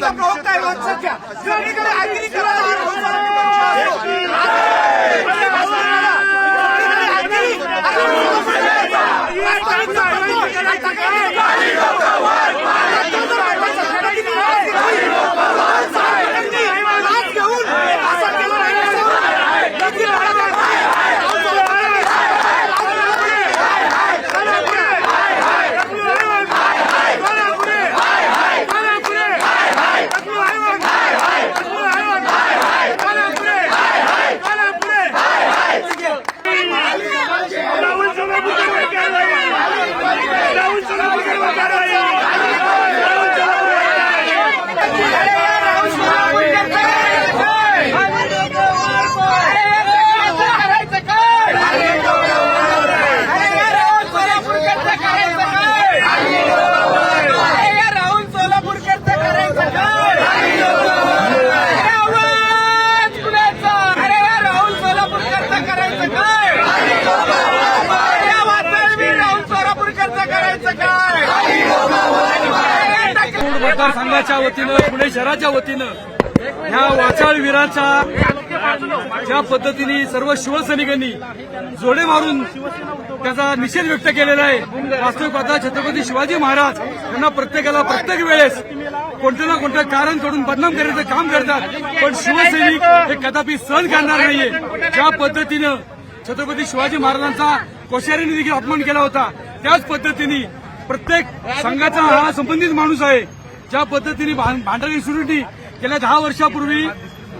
लोक आहे वंशजच्या सगळीकडे आगिरी करायला हा राहुल गांधी राहुल सोलापूरकर कारवाई राहुल सोलापूरकर कारवाई राहुल राहुल सोलापूरकरचं करायचं काय आवाज कुणाचा? अरे राहुल सोलापूरकरचं करायचं काय या वातावरणात राहुल सोलापूरकरचं करायचं काय पूर्ण मतदारसंघाच्या वतीनं पुणे शहराच्या वतीनं ह्या वाचाळवीराच्या ज्या पद्धतीने सर्व शिवसैनिकांनी जोडे मारून त्याचा निषेध व्यक्त केलेला आहे. वास्तविक पाहता छत्रपती शिवाजी महाराज यांना प्रत्येकाला प्रत्येक वेळेस कोणतं ना कोणतं कारण करून बदनाम करण्याचं काम करतात. पण शिवसैनिक हे कदापि सहन करणार नाहीये. ज्या पद्धतीनं छत्रपती शिवाजी महाराजांचा कोश्यारीने देखील अपमान केला होता त्याच पद्धतीने प्रत्येक संघाचा हा संबंधित माणूस आहे. ज्या पद्धतीने भां- भांडारी इन्स्टिट्यूटनी गेल्या दहा वर्षापूर्वी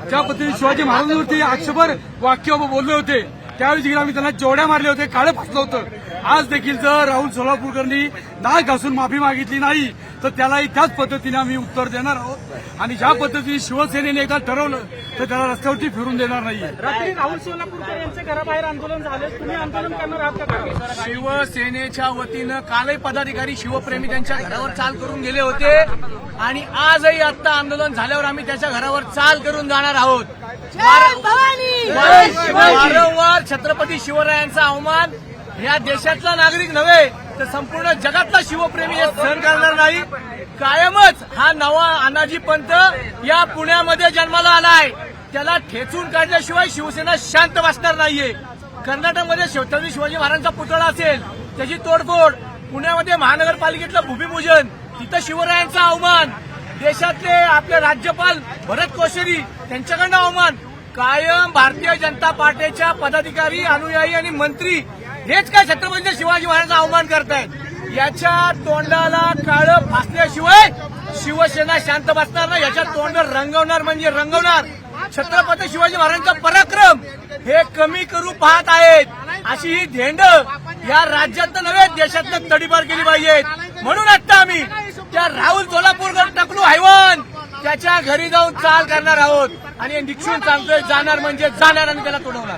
ज्या पद्धतीने शिवाजी महाराजांवरती आक्षेपर वाक्य बोलले होते त्यावेळी देखील आम्ही त्यांना जोड्या मारले होते काळं फासलं होतं. आज देखील जर राहुल सोलापूरकरांनी नाक घासून माफी मागितली नाही तर त्यालाही त्याच पद्धतीने आम्ही उत्तर देणार आहोत. आणि ज्या पद्धतीने शिवसेनेने एकदा ठरवलं तर त्याला रस्त्यावरती फिरून देणार नाहीये. रात्री राहुल सोलापूरकर यांच्या घराबाहेर आंदोलन झाले. तुम्ही आंदोलन करणार आहात का शिवसेनेच्या वतीनं कालही पदाधिकारी शिवप्रेमी त्यांच्या घरावर चाल करून गेले होते. आणि आजही आता आंदोलन झाल्यावर आम्ही त्याच्या घरावर चाल करून जाणार आहोत. वारंवार छत्रपती शिवरायांचा अवमान या देशातला नागरिक नव्हे. तर संपूर्ण जगातला शिवप्रेमी हे सहन करणार नाही. कायमच हा नवा अनाजी पंत या पुण्यामध्ये जन्माला आलाय त्याला ठेचून काढल्याशिवाय शिवसेना शांत बसणार नाहीये. कर्नाटकमध्ये छत्रपती शिवाजी महाराजांचा पुतळा असेल त्याची तोडफोड. पुण्यामध्ये महानगरपालिकेतलं भूमिपूजन तिथं शिवरायांचा अवमान. देशातले आपले राज्यपाल भरत कोश्यारी त्यांच्याकडनं अवमान. कायम भारतीय जनता पार्टीच्या पदाधिकारी अनुयायी आणि मंत्री हेच काय छत्रपती शिवाजी महाराजांचा अवमान करतायत. याच्या तोंडाला काळं फासल्याशिवाय शिवसेना शांत बसणार नाही. याच्या तोंडावर रंगवणार म्हणजे रंगवणार. छत्रपती शिवाजी महाराजांचा पराक्रम हे कमी करू पाहत आहेत. अशी ही धेंड या राज्यातनं नव्हे देशातनं तडीपार केली पाहिजेत. म्हणून आता आम्ही त्या राहुल सोलापूरकर टकलू हैवान त्याच्या घरी जाऊन चाल करणार आहोत. आणि निक्षून सांगतोय जाणार म्हणजे जाणार आणि त्याला तोडवणार.